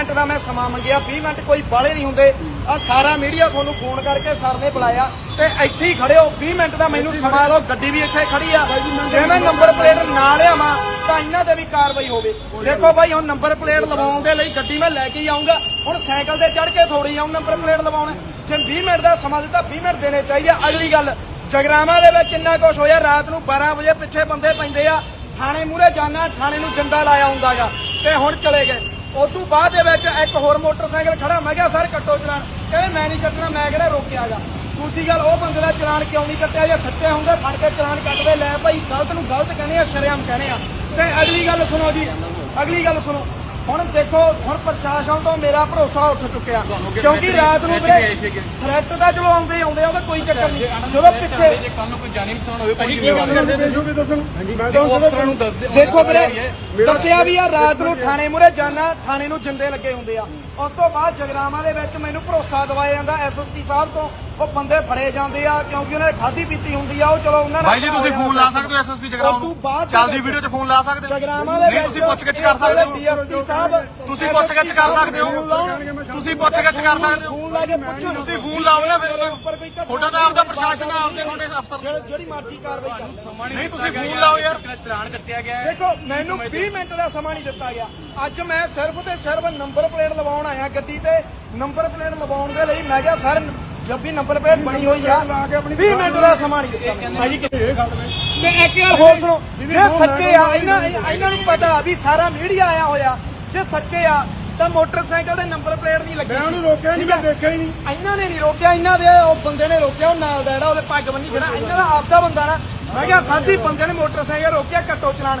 Minute ਦਾ ਮੈਂ ਸਮਾਂ ਮੰਗਿਆ 20 ਮਿੰਟ ਕੋਈ ਬਾਲੇ ਨਹੀਂ ਹੁੰਦੇ। ਆ ਸਾਰਾ ਮੀਡੀਆ ਤੁਹਾਨੂੰ ਫੋਨ ਕਰਕੇ ਸਰ ਨੇ ਬੁਲਾਇਆ ਤੇ ਇੱਥੇ ਹੀ ਖੜੇ ਹੋ 20 ਮਿੰਟ ਦਾ ਮੈਨੂੰ ਸਮਾਂ ਦਿਓ ਗੱਡੀ ਵੀ ਇੱਥੇ ਖੜੀ ਆ। ਜੇ ਮੈਂ ਨੰਬਰ ਪਲੇਟ ਨਾ ਲਿਆਵਾਂ ਤਾਂ ਇਹਨਾਂ ਤੇ ਵੀ ਕਾਰਵਾਈ ਹੋਵੇ। ਦੇਖੋ ਭਾਈ ਹੁਣ ਨੰਬਰ ਪਲੇਟ ਲਵਾਉਣ ਦੇ ਲਈ ਗੱਡੀ ਮੈਂ ਲੈ ਕੇ ਆਉਂਗਾ ਹੁਣ ਸਾਈਕਲ ਤੇ ਚੜ ਕੇ ਥੋੜੀ ਆਉਂ ਨੰਬਰ ਪਲੇਟ ਲਵਾਉਣ। ਜੇ 20 ਮਿੰਟ ਦਾ ਸਮਾਂ ਦਿੱਤਾ 20 ਮਿੰਟ ਦੇਣੇ ਚਾਹੀਦੇ ਆ। ਅਗਲੀ ਗੱਲ ਜਗਰਾਵਾਂ ਦੇ ਵਿੱਚ ਇੰਨਾ ਕੁਝ ਹੋਇਆ ਰਾਤ ਨੂੰ 12 ਵਜੇ ਪਿੱਛੇ ਬੰਦੇ ਪੈਂਦੇ ਆ। ਥਾਣੇ ਮੂਰੇ ਜਾਣਾ ਥਾਣੇ ਨੂੰ ਜੰਦਾ ਲਾਇਆ ਹੁੰਦਾਗਾ। ਤੇ ਹੁਣ ਚਲੇ ਗਏ। ਉਸ ਤੋਂ ਬਾਅਦ ਦੇ ਵਿੱਚ ਇੱਕ ਹੋਰ ਮੋਟਰਸਾਈਕਲ ਖੜਾ। ਮੈਂ ਕਿਹਾ ਸਰ ਕੱਟੋ ਚਲਾਨ। ਕਹਿੰਦੇ ਮੈਂ ਨਹੀਂ ਕੱਟਣਾ ਮੈਂ ਕਿਹੜਾ ਰੋਕਿਆਗਾ ਦੂਜੀ ਗੱਲ ਉਹ ਬੰਦੇ ਦਾ ਚਲਾਨ ਕਿਉਂ ਨਹੀਂ ਕੱਟਿਆ? ਜੇ ਸੱਚੇ ਹੁੰਦੇ ਫੜ ਕੇ ਚਲਾਨ ਕੱਟਦੇ। ਲੈ ਭਾਈ ਗਲਤ ਨੂੰ ਗਲਤ ਕਹਿੰਦੇ ਆ ਸ਼ਰੇਆਮ ਕਹਿੰਦੇ ਆ। ਤੇ ਅਗਲੀ ਗੱਲ ਸੁਣੋ ਜੀ ਅਗਲੀ ਗੱਲ ਸੁਣੋ। ਹੁਣ ਦੇਖੋ ਹੁਣ ਪ੍ਰਸ਼ਾਸਨ ਤੋਂ ਮੇਰਾ ਭਰੋਸਾ ਉੱਠ ਚੁੱਕਿਆ। ਕਿਉਂਕਿ ਰਾਤ ਨੂੰ ਵੀਰੇ ਥ੍ਰੈਟ ਦਾ ਚਲੋ ਆਉਂਦੇ ਆਉਂਦੇ ਆ ਉਹਦਾ ਕੋਈ ਚੱਕਰ ਨਹੀਂ। ਜਦੋਂ ਪਿੱਛੇ ਜੇ ਕੱਲ ਨੂੰ ਕੋਈ ਜਾਨੀ ਨੁਕਸਾਨ ਹੋਵੇ ਦੱਸ ਦਿਓ ਦੇਖੋ ਵੀਰੇ ਦੱਸਿਆ ਵੀ ਆ ਰਾਤ ਨੂੰ ਥਾਣੇ ਮੂਰੇ ਜਾਣਾ ਥਾਣੇ ਨੂੰ ਜਿੰਦੇ ਲੱਗੇ ਹੁੰਦੇ ਆ। ਉਸ ਤੋਂ ਬਾਅਦ ਜਗਰਾਵਾਂ ਦੇ ਵਿੱਚ ਮੈਨੂੰ ਭਰੋਸਾ ਦਵਾਇਆ ਜਾਂਦਾ ਐਸਐਸਪੀ ਸਾਹਿਬ ਤੋਂ ਉਹ ਬੰਦੇ ਫੜੇ ਜਾਂਦੇ ਆ ਕਿਉਂਕਿ ਉਹਨਾਂ ਨੇ ਖਾਧੀ ਪੀਤੀ ਹੁੰਦੀ ਆ ਉਹ ਚਲੋ ਉਹਨਾਂ ਭਾਈ ਜੀ ਤੁਸੀਂ ਫੋਨ ਲਾ ਸਕਦੇ ਹੋ ਐਸਐਸਪੀ ਬਾਅਦ ਨੂੰ? ਚੱਲਦੀ ਵੀਡੀਓ 'ਚ ਫੋਨ ਲਾ ਸਕਦੇ ਹੋ? ਜਗਰਾਵਾਂ ਦੇ ਨਹੀਂ ਤੁਸੀਂ ਪੁੱਛਗਿੱਛ ਕਰ ਸਕਦੇ ਹੋ? ਡੀਐਸਪੀ ਸਾਹਿਬ ਤੁਸੀਂ ਪੁੱਛਗਿੱਛ ਕਰ ਸਕਦੇ ਹੋ? ਤੁਸੀਂ ਪੁੱਛਗਿੱਛ ਕਰ ਸਕਦੇ ਹੋ? ਫੋਨ ਲਾ ਕੇ ਪੁੱਛੋ। ਤੁਸੀਂ ਫੋਨ ਲਾਓ ਨਾ ਫਿਰ ਉਹਨਾਂ। ਉੱਪਰ ਕੋਈ ਨੂੰ ਘਟਨਾ ਤੁਹਾਡਾ ਤਾਂ ਆਪਦਾ ਪ੍ਰਸ਼ਾਸਨ ਆ ਆਪਦੇ ਤੁਹਾਡੇ ਅਫਸਰ। ਜਿਹੜੀ- ਮਰਜ਼ੀ ਕਾਰਵਾਈ ਕਰ ਨਹੀਂ ਤੁਸੀਂ ਫੋਨ ਲਾਓ ਯਾਰ। ਚਲਾਨ ਕੱਟਿਆ ਗਿਆ ਹੈ। ਦੇਖੋ ਮੈਨੂੰ 20 ਮਿੰਟ ਦਾ ਸਮਾਂ ਨਹੀਂ ਦਿੱਤਾ ਗਿਆ। ਅੱਜ ਮੈਂ ਸਿਰਫ ਤੇ ਸਿਰਫ ਨੰਬਰ ਪਲੇਟ ਲਵਾਉਣ ਆਇਆ ਗੱਡੀ ਤੇ। ਨੰਬਰ ਪਲੇਟ ਲਵਾਉਣ ਦੇ ਲਈ ਮੈਂ ਕਿਹਾ ਸਰ ਜਦ ਵੀ ਨੰਬਰ ਪਲੇਟ ਬਣੀ ਹੋਈ ਆ 20 ਮਿੰਟ ਦਾ ਸਮਾਂ ਨਹੀਂ ਦਿੱਤਾ ਮੈਨੂੰ। ਤੇ ਇੱਕ ਗੱਲ ਹੋਰ ਸੁਣੋ ਜੇ ਸੱਚੇ ਆ ਇਹਨਾਂ ਇਹਨਾਂ ਨੂੰ ਪਤਾ ਵੀ ਸਾਰਾ ਮੀਡੀਆ ਆਇਆ ਹੋਇਆ। ਜੇ ਸੱਚੇ ਆ ਤਾਂ ਮੋਟਰਸਾਈਕਲ ਦੇ ਨੰਬਰ ਪਲੇਟ ਨਹੀਂ ਲੱਗੀ ਮੈਂ ਉਹਨੂੰ ਰੋਕਿਆ ਨਹੀਂ ਮੈਂ ਦੇਖਿਆ ਹੀ ਨਹੀਂ। ਇਹਨਾਂ ਨੇ ਨਹੀਂ ਰੋਕਿਆ ਇਹਨਾਂ ਦੇ ਉਹ ਬੰਦੇ ਨੇ ਰੋਕਿਆ ਉਹ ਨਾਲ ਦਾ ਜਿਹੜਾ ਉਹਦੇ ਪੱਗ ਬੰਨੀ ਜਿਹੜਾ ਇਹਨਾਂ ਦਾ ਆਪਦਾ ਬੰਦਾ ਨਾ। ਮੈਂ ਕਿਹਾ ਸਾਡੀ ਬੰਦੇ ਨੇ ਮੋਟਰਸਾਈਕਲ ਰੋਕਿਆ ਕੱਟੋ ਚਲਾਨ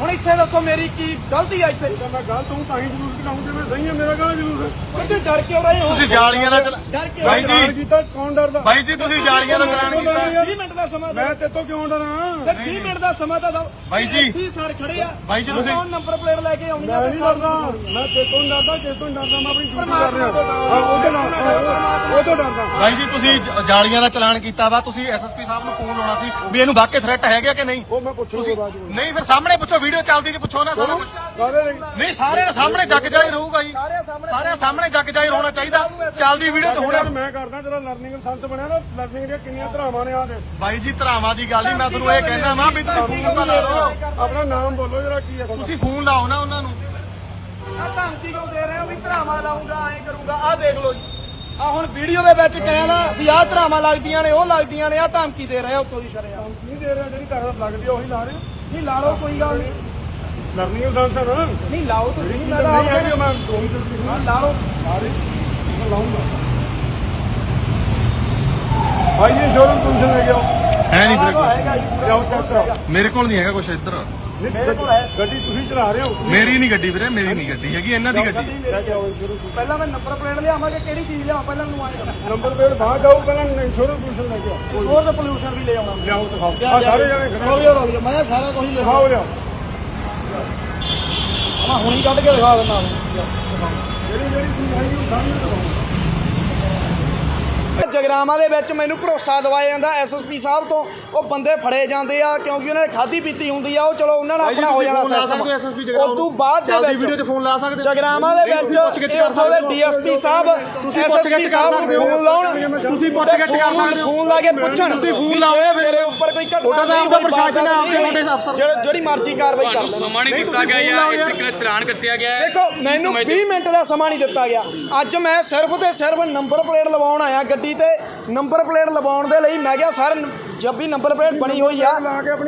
ਹੁਣ ਇੱਥੇ ਦੱਸੋ ਮੇਰੀ ਕੀ ਗਲਤੀ ਆ ਇੱਥੇ? ਤਾਂ ਮੈਂ ਗਲਤ ਹੂੰ ਤਾਂ ਹੀ ਜਲੂਸ ਕਰਾਉਂ ਜੇ ਮੈਂ ਸਹੀ ਹਾਂ ਮੇਰਾ ਕਹਾਂ ਜਲੂਸ ਹੈ। ਕਿਉਂਕਿ ਡਰ ਕਿਉਂ ਰਹੇ ਹੋ? ਤੁਸੀਂ ਜਾਲੀਆਂ ਦਾ ਚਲਾ ਡਰ ਕਿਉਂ ਚਲਾਨ ਜੀ। ਕੀਤਾ ਕੌਣ ਡਰਦਾ? ਭਾਈ ਜੀ ਤੁਸੀਂ ਜਾਲੀਆਂ ਦਾ ਚਲਾਨ ਕੀਤਾ। 20 ਮਿੰਟ ਦਾ ਸਮਾਂ ਦਿਓ। ਮੈਂ ਤੇਰੇ ਤੋਂ ਕਿਉਂ ਡਰਾਂ? ਤੇ 20 ਮਿੰਟ ਦਾ ਸਮਾਂ ਤਾਂ ਦਿਓ। ਬਾਈ ਜੀ। ਇੱਥੇ ਹੀ ਸਰ ਖੜੇ ਆ। ਬਾਈ ਜੀ ਤੁਸੀਂ- ਕੌਣ ਨੰਬਰ ਪਲੇਟ ਲੈ ਕੇ ਆਉਣੀ ਆ ਮੈਂ ਤੇ ਨਹੀਂ ਸਰ ਡਰਦਾ। ਮੈਂ ਤੋਂ ਨੀ ਡਰਦਾ ਤੇਰੇ ਤੋਂ ਡਰਦਾ ਮੈਂ ਆਪਣੀ ਡਿਊਟੀ ਕਰ ਰਿਹਾ। ਤੋਂ। ਹਾਂ, ਉਹ ਤੋਂ ਡਰਦਾ ਉਹ ਤੋਂ ਡਰਦਾ। ਭਾਈ ਜੀ ਤੁਸੀਂ ਜ- ਜਾਲੀਆਂ ਦਾ ਚਲਾਨ ਕੀਤਾ ਵਾ ਤੁਸੀਂ ਐਸਐਸਪੀ ਸਾਹਿਬ ਨੂੰ ਫੋਨ ਲਾਉਣਾ ਸੀ ਵੀ ਇਹਨੂੰ ਵਾਕਈ ਥ੍ਰੈਟ ਹੈਗਾ ਕਿ ਨਹੀਂ? ਉਹ ਮੈਂ ਪੁੱਛੂਗਾ ਬਾਅਦ ਵਿੱਚ ਨਹੀਂ ਫਿਰ ਸਾਹਮਣੇ ਪੁੱਛੋ ਵੀਡੀਓ ਚੱਲਦੀ ਜੀ ਪੁੱਛੋ ਨਾ ਸਾਰਾ। ਕਾਹਦੇ ਲਈ ਨਹੀਂ ਸਾਰਿਆਂ ਦੇ ਸਾਹਮਣੇ ਜੱਗ ਜਾਈ ਰਹੂਗਾ ਜੀ। ਸਾਰਿਆਂ ਸਾਹਮਣੇ ਜੱਗ ਜਾਈ ਹੋਣਾ ਚਾਹੀਦਾ। ਚੱਲਦੀ ਵੀਡੀਓ ਤੇ ਹੁਣ ਮੈਂ ਕਰਦਾ ਜਿਹੜਾ ਲਰਨਿੰਗ ਸੰਤ ਬਣਿਆ ਨਾ ਲਰਨਿੰਗ ਦੀਆਂ ਕਿੰਨੀਆਂ ਧਰਾਵਾਂ ਨੇ ਆ ਦੇ ਬਾਈ ਜੀ ਧਰਾਵਾਂ ਦੀ ਗੱਲ ਨਹੀਂ ਮੈਂ ਤੁਹਾਨੂੰ ਇਹ ਕਹਿਣਾ ਵਾ ਵੀ ਤੁਸੀਂ ਫੋਨ ਲਾ ਲਓ। ਆਪਣਾ ਨਾਮ ਬੋਲੋ ਜਰਾ ਕੀ ਹੈ ਤੁਸੀਂ ਫੋਨ ਲਾਓ ਨਾ ਉਹਨਾਂ ਨੂੰ। ਆ ਧਮਕੀ ਕਿਉਂ ਦੇ ਰਹੇ ਹੋ ਵੀ ਧਰਾਵਾ ਲਾਉਂਗਾ ਐਂ ਕਰੂੰਗਾ। ਆ ਦੇਖ ਲਓ ਜੀ। ਆ ਹੁਣ ਵੀਡੀਓ ਦੇ ਵਿੱਚ ਕਹਿਣਾ ਵੀ ਆਹ ਧਰਾਵਾਂ ਲੱਗਦੀਆਂ ਨੇ ਉਹ ਲੱਗਦੀਆਂ ਨੇ ਆ ਧਮਕੀ ਦੇ ਰਹੇ ਹੋ ਉੱਤੋਂ ਦੀ ਸ਼ਰਿਆ ਨਹੀਂ ਦੇ ਰਿਹਾ ਜਿਹੜੀ ਤਾਕਤ ਲੱਗਦੀ ਉਹੀ ਲਾ ਰਹੇ ਨਹੀਂ ਲਾ ਲਓ ਕੋਈ ਗੱਲ ਨਹੀਂ। ਲਰਨਿੰਗ ਸੰਤ ਹੈ ਨਾ। ਨਹੀਂ ਲਾਓ ਤੁਸੀਂ ਨਹੀਂ ਮੈਂ ਤਾਂ ਨਹੀਂ ਆਪ ਹੈਗੀ ਮੈਂ ਹਾਂ, ਲਾ ਲਓ। ਮੈਂ ਲਾਉਂਗਾ। ਆਈਏ ਸ਼ੋਰੂਮ ਤੁਮਸੇ ਲੈ ਗਿਆ ਹੈ ਨਹੀਂ ਵੀਰੇ ਮੇਰੇ ਕੋਲ ਨਹੀਂ ਹੈਗਾ ਕੁਝ ਇੱਧਰ। ਮੇਰੇ ਕੋਲ ਹੈ ਗੱਡੀ ਤੁਸੀਂ ਚਲਾ ਰਹੇ ਹੋ ਮੇਰੀ ਨਹੀਂ ਗੱਡੀ ਵੀਰੇ ਮੇਰੀ ਨਹੀਂ ਗੱਡੀ ਹੈਗੀ ਇਹਨਾਂ ਦੀ ਗੱਡੀ। ਗੱਡੀ ਲੈ ਮੇਰੀ ਕੇ ਆਓ ਸ਼ੁਰੂ ਪਹਿਲਾਂ ਮੈਂ ਨੰਬਰ ਪਲੇਟ ਲਿਆਵਾਂਗੇ ਕਿਹੜੀ ਚੀਜ਼ ਲਿਆਵਾਂ ਪਹਿਲਾਂ ਮੈਨੂੰ ਆਏ ਨੰਬਰ ਪਲੇਟ ਬਾਹਰ ਜਾਓ ਪਹਿਲਾਂ ਇੰਸ਼ੋਰੈਂਸ ਤੁਮਸੇ ਲੈ ਕੇ ਆਓ ਹੋਰ ਪੋਲੂਸ਼ਨ ਵੀ ਲੈ ਆਉਣਾ। ਲਿਆਓ ਦਿਖਾਓ ਆ ਸਾਰੇ ਜਣੇ ਖੜੇ। ਰੋਕ ਜਾ ਰੋਕ ਜਾ ਮੈਂ ਸਾਰਾ ਕੁਝ ਲਿਖਾ ਦਿਖਾਓ ਲਿਆਓ। ਮੈਂ ਹੁਣੀ ਕੱਢ ਕੇ ਦਿਖਾ ਦਿੰਦਾ। ਜਿਹੜੀ ਜਿਹੜੀ ਚੀਜ਼ ਹੈਗੀ ਉਹ ਸਾਹਮਣੇ ਦਿਖਾਓ। ਜਗਰਾਵਾਂ ਦੇ ਵਿੱਚ ਮੈਨੂੰ ਭਰੋਸਾ ਦਿਵਾਇਆ ਜਾਂਦਾ ਐਸਐਸਪੀ ਸਾਹਿਬ ਤੋਂ ਉਹ ਬੰਦੇ ਫੜੇ ਜਾਂਦੇ ਆ ਕਿਉਂਕਿ ਉਹਨਾਂ ਨੇ ਖਾਦੀ ਪੀਤੀ ਹੁੰਦੀ ਆ ਉਹ ਚਲੋ ਉਹਨਾਂ ਨਾਲ ਆਪਣਾ ਹੋ ਜਾਣਾ ਸਿਸਟਮ ਉਸ ਤੋਂ ਬਾਅਦ ਦੇ ਵੀਡੀਓ 'ਚ ਵਿੱਚ ਫੋਨ ਲਾ ਸਕਦੇ। ਜਗਰਾਵਾਂ ਦੇ ਵਿੱਚ ਗਿੱਛ ਇਹ ਕਰ ਉੱਥੋਂ ਦੇ ਸਕਦੇ ਹੋ। ਡੀਐਸਪੀ ਸਾਹਿਬ ਤੁਸੀਂ ਪੁੱਛ ਐਸਐਸਪੀ ਸਾਹਿਬ ਕਰ ਨੂੰ ਸਕਦੇ ਹੋ। ਫੋਨ ਲਾਉਣ ਤੁਸੀਂ ਪੁੱਛ ਗਿੱਛ ਕਰ ਸਕਦੇ ਹੋ। ਫੋਨ ਲਾ ਕੇ ਪੁੱਛਣ ਤੁਸੀਂ ਫੋਨ ਲਾਓ। ਮੇਰੇ ਉੱਪਰ ਕੋਈ ਘਟਨਾ ਤੁਹਾਡਾ ਨਹੀਂ ਹੋਈ, ਪ੍ਰਸ਼ਾਸਨ ਆਪਦੇ ਨਹੀਂ, ਮੁੰਡੇ ਅਫਸਰ। ਜਿਹੜਾ- ਜਿਹੜੀ ਮਰਜ਼ੀ ਕਾਰਵਾਈ ਕਰ ਤੁਹਾਨੂੰ ਲੈਣ ਸਮਾਂ ਨਹੀਂ ਦਿੱਤਾ ਗਿਆ ਯਾਰ। ਤਰੀਕੇ ਨਾਲ ਚਲਾਨ ਕੱਟਿਆ ਗਿਆ ਦੇਖੋ ਮੈਨੂੰ ਸਮਝਦੇ- 20 ਮਿੰਟ ਦਾ ਸਮਾਂ ਨਹੀਂ ਦਿੱਤਾ ਗਿਆ ਅੱਜ ਮੈਂ ਸਿਰਫ ਤੇ ਸਿਰਫ ਨੰਬਰ ਪਲੇਟ ਲਵਾਉਣ ਆਇਆ ਗੱਡੀ ਤੇ ਨੰਬਰ ਪਲੇਟ ਲਵਾਉਣ ਦੇ ਲਈ ਮੈਂ ਕਿਹਾ ਸਰ ਜਦ ਵੀ ਨੰਬਰ ਪਲੇਟ ਬਣੀ ਹੋਈ ਆ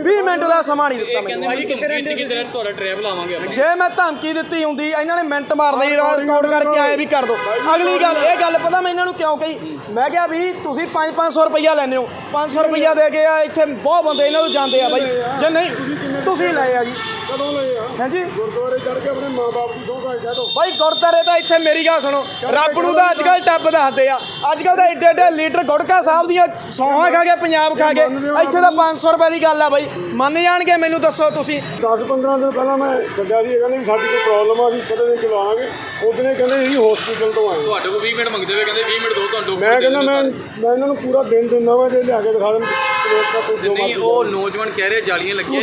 20 ਮਿੰਟ ਦਾ ਸਮਾਂ ਨਹੀਂ ਦਿੱਤਾ ਇਹ ਕਹਿੰਦੇ ਮੈਨੂੰ। ਮੈਨੂੰ ਧਮਕੀ ਦਿੱਤੀ ਕਿ ਤੇਰਾ ਤੁਹਾਡਾ ਡਰਾਈਵ ਲਾਵਾਂਗੇ ਆਪਾਂ। ਜੇ ਮੈਂ ਧਮਕੀ ਦਿੱਤੀ ਹੁੰਦੀ ਇਹਨਾਂ ਨੇ ਮਿੰਟ ਮਾਰਦੇ ਹੀ ਰਿਕਾਰਡ ਕਰਕੇ ਆਏ ਵੀ ਕਰ ਦੋ। ਅਗਲੀ ਗੱਲ ਇਹ ਗੱਲ ਪਤਾ ਮੈਂ ਇਹਨਾਂ ਨੂੰ ਕਿਉਂ ਕਹੀ? ਮੈਂ ਕਿਹਾ ਵੀ ਤੁਸੀਂ 5-500 ਰੁਪਈਆ ਲੈਂਦੇ ਹੋ। 500 ਰੁਪਈਆ ਦੇ ਕੇ ਆ ਇੱਥੇ ਬਹੁਤ ਬੰਦੇ ਇਹਨਾਂ ਨੂੰ ਜਾਂਦੇ ਆ ਬਾਈ। ਜੇ ਨਹੀਂ ਤੁਸੀਂ ਲਏ ਆ ਜੀ। ਕਦੋਂ ਲਏ ਆ? ਹਾਂਜੀ ਗੁਰਦੁਆਰੇ ਚੜ ਕੇ ਆਪਣੇ ਮਾਪੇ ਦੀ ਸੌਂ ਕਹਿ ਦੋ। ਬਾਈ ਗੁਰਦਾਰੇ ਤਾਂ ਇੱਥੇ ਮੇਰੀ ਗੱਲ ਸੁਣੋ। ਰੱਬ ਨੂੰ ਤਾਂ ਅੱਜ ਕੱਲ ਟੱਬ ਦੱਸਦੇ ਆ। ਅੱਜ ਕੱਲ ਤਾਂ ਏਡੇ ਏਡੇ ਲੀਡਰ ਗੁੜਕਾ ਸਾਹਿਬ ਦੀਆਂ ਸੌਹਾਂ ਖਾ ਕੇ ਪੰਜਾਬ ਖਾ ਕੇ। ਇੱਥੇ ਤਾਂ 500 ਰੁਪਏ ਦੀ ਗੱਲ ਆ ਬਾਈ। ਮੰਨ ਜਾਣਗੇ ਮੈਨੂੰ ਦੱਸੋ ਤੁਸੀਂ। 10-15 ਦਿਨ ਪਹਿਲਾਂ ਮੈਂ ਛੱਡਿਆ ਸੀ ਇਹ ਕਹਿੰਦੇ ਵੀ ਸਾਡੀ ਕੋਈ ਪ੍ਰੋਬਲਮ ਆ ਅਸੀਂ ਕਦੇ ਦਿਨ ਚਲਾਵਾਂਗੇ ਉਹਦਨੇ ਕਹਿੰਦੇ ਇਹ ਹਸਪੀਟਲ ਤੋਂ ਆਏ। ਤੁਹਾਡੇ ਕੋਲ 20 ਮਿੰਟ ਮੰਗਦੇ ਹੋਏ ਕਹਿੰਦੇ 20 ਮਿੰਟ ਦਿਓ ਤੁਹਾਨੂੰ ਮੈਂ ਕਹਿੰਦਾ ਮੈਂ ਮੈਂ ਇਹਨਾਂ ਨੂੰ ਪੂਰਾ ਦਿਨ ਦਿੰਦਾ ਵਾਂ ਜੇ ਲਿਆ ਕੇ ਦਿਖਾ ਦੇਣ। ਨਹੀਂ ਉਹ ਨੌਜਵਾਨ ਕਹਿ ਰਹੇ ਜਾਲੀਆਂ ਲੱਗੀਆਂ।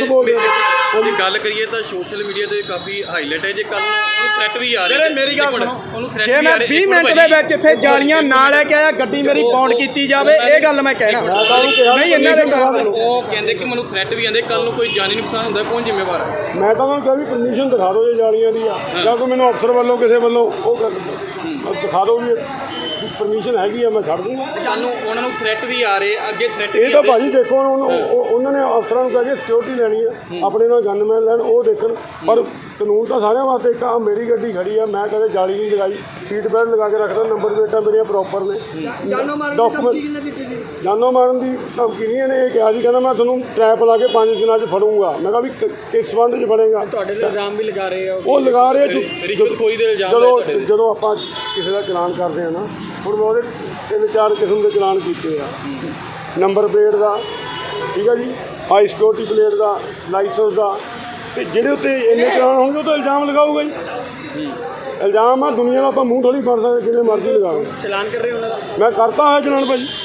ਜੇ ਗੱਲ ਕਰੀਏ ਤਾਂ ਸੋਸ਼ਲ ਮੀਡੀਆ ਤੇ ਕਾਫੀ ਹਾਈਲਾਈਟ ਹੈ। ਜੇ ਕੱਲ ਨੂੰ ਉਹਨੂੰ ਥ੍ਰੈਟ ਵੀ ਆ ਰਹੇ। ਮੇਰੀ ਗੱਲ ਸੁਣੋ। ਉਹਨੂੰ ਜੇ ਵੀ ਮੈਂ ਆ ਰਹੇ 20 ਇੱਕ ਮਿੰਟ ਮਿੰਟ ਦੇ ਵਿੱਚ ਇੱਥੇ ਜਾਲੀਆਂ ਨਾ ਲੈ ਕੇ ਆਇਆ ਗੱਡੀ ਮੇਰੀ ਬੌਂਡ ਕੀਤੀ ਜਾਵੇ ਇਹ ਗੱਲ ਮੈਂ ਕਹਿਣਾ ਨਹੀਂ ਇਹਨਾਂ ਦੇ ਉਹ ਕਹਿੰਦੇ ਕਿ ਮੈਨੂੰ ਥ੍ਰੈਟ ਵੀ ਆਂਦੇ ਕੱਲ ਨੂੰ ਕੋਈ ਜਾਨੀ ਨੁਕਸਾਨ ਹੁੰਦਾ ਕੌਣ ਜ਼ਿੰਮੇਵਾਰ ਹੈ? ਮੈਂ ਤਾਂ ਉਹਨਾਂ ਨੂੰ ਕਿਹਾ ਵੀ ਪਰਮਿਸ਼ਨ ਦਿਖਾ ਦਿਓ ਜੇ ਜਾਲੀਆਂ ਦੀ ਆ। ਜਾਂ ਕੋਈ ਮੈਨੂੰ ਅਫਸਰ ਵੱਲੋਂ ਕਿਸੇ ਵੱਲੋਂ ਉਹ ਦਿਖਾ ਦਿਓ ਵੀ ਪਰਮਿਸ਼ਨ ਹੈਗੀ ਆ ਮੈਂ ਛੱਡ ਦੂੰਗਾ। ਕੱਲ ਨੂੰ ਉਹਨਾਂ ਨੂੰ ਥ੍ਰੈਟ ਵੀ ਆ ਰਹੇ ਅੱਗੇ ਥ੍ਰੈਟ ਇਹ ਤਾਂ ਭਾਜੀ ਦੇਖੋ ਹੁਣ ਉਹਨੂੰ- ਉਹ- ਉਹਨਾਂ ਨੇ ਅਫਸਰਾਂ ਨੂੰ ਕਹਿ ਕੇ ਸਿਕਿਉਰਿਟੀ ਲੈਣੀ ਆ ਆਪਣੇ ਨਾਲ ਗਨਮੈਨ ਲੈਣ ਉਹ ਦੇਖਣ। ਪਰ ਕਾਨੂੰਨ ਤਾਂ ਸਾਰਿਆਂ ਵਾਸਤੇ ਇੱਕ ਆ ਮੇਰੀ ਗੱਡੀ ਖੜੀ ਆ ਮੈਂ ਕਦੇ ਜਾਲੀ ਨਹੀਂ ਲਗਾਈ। ਸੀਟ ਬੈਲਟ ਲਗਾ ਕੇ ਰੱਖਦਾ ਨੰਬਰ ਪਲੇਟਾਂ ਮੇਰੀਆਂ ਪ੍ਰੋਪਰ ਨੇ। ਜਾਨੋ ਮਾਰਨ ਦੀ ਧਮਕੀ ਕਿੰਨੇ ਦਿੱਤੀ ਸੀ? ਜਾਨੋ ਮਾਰਨ ਦੀ ਧਮਕੀ ਨਹੀਂ ਇਹਨੇ ਇਹ ਕਿਹਾ ਸੀ ਕਹਿੰਦਾ ਮੈਂ ਤੁਹਾਨੂੰ ਟਰੈਪ ਲਾ ਕੇ ਪੰਜ ਦਿਨਾਂ 'ਚ ਫੜੂੰਗਾ। ਮੈਂ ਕਿਹਾ ਵੀ ਕਿ- ਕਿਸ ਸੰਬੰਧ 'ਚ ਫੜੇਗਾ? ਤੁਹਾਡੇ ਤੇ ਇਲਜ਼ਾਮ ਵੀ ਲਗਾ ਰਹੇ ਆ। ਉਹ ਲਗਾ ਰਹੇ ਜੋ- ਰਿਸ਼ਵਤਖੋਰੀ ਦੇ ਇਲਜ਼ਾਮ ਜਦੋਂ ਜਦੋਂ ਆਪਾਂ ਕਿਸੇ ਦਾ ਚਲਾਨ ਕਰਦੇ ਆ ਨਾ ਹੁਣ ਮੈਂ ਉਹਦੇ ਤਿੰਨ ਚਾਰ ਕਿਸਮ ਦੇ ਚਲਾਨ ਕੀਤੇ ਆ। ਨੰਬਰ ਪਲੇਟ ਦਾ ਠੀਕ ਆ ਜੀ? ਹਾਈ ਸਿਕਿਉਰਿਟੀ ਪਲੇਟ ਦਾ ਲਾਇਸੈਂਸ ਦਾ। ਤੇ ਜਿਹੜੇ ਉੱਤੇ ਇੰਨੇ ਚਲਾਨ ਹੋਣਗੇ ਉਹ ਤਾਂ ਇਲਜ਼ਾਮ ਲਗਾਊਗਾ ਜੀ। ਇਲਜ਼ਾਮ ਆ ਦੁਨੀਆ ਦਾ ਆਪਾਂ ਮੂੰਹ ਥੋੜੀ ਫੜ ਸਕਦੇ ਜਿੰਨੇ ਮਰਜ਼ੀ ਲਗਾਓ। ਚਲਾਨ ਕਰ ਰਹੇ ਹੋ ਉਹਨਾਂ ਦਾ? ਮੈਂ ਕਰਤਾ ਹੋਇਆ ਚਲਾਨ ਭਾਜੀ।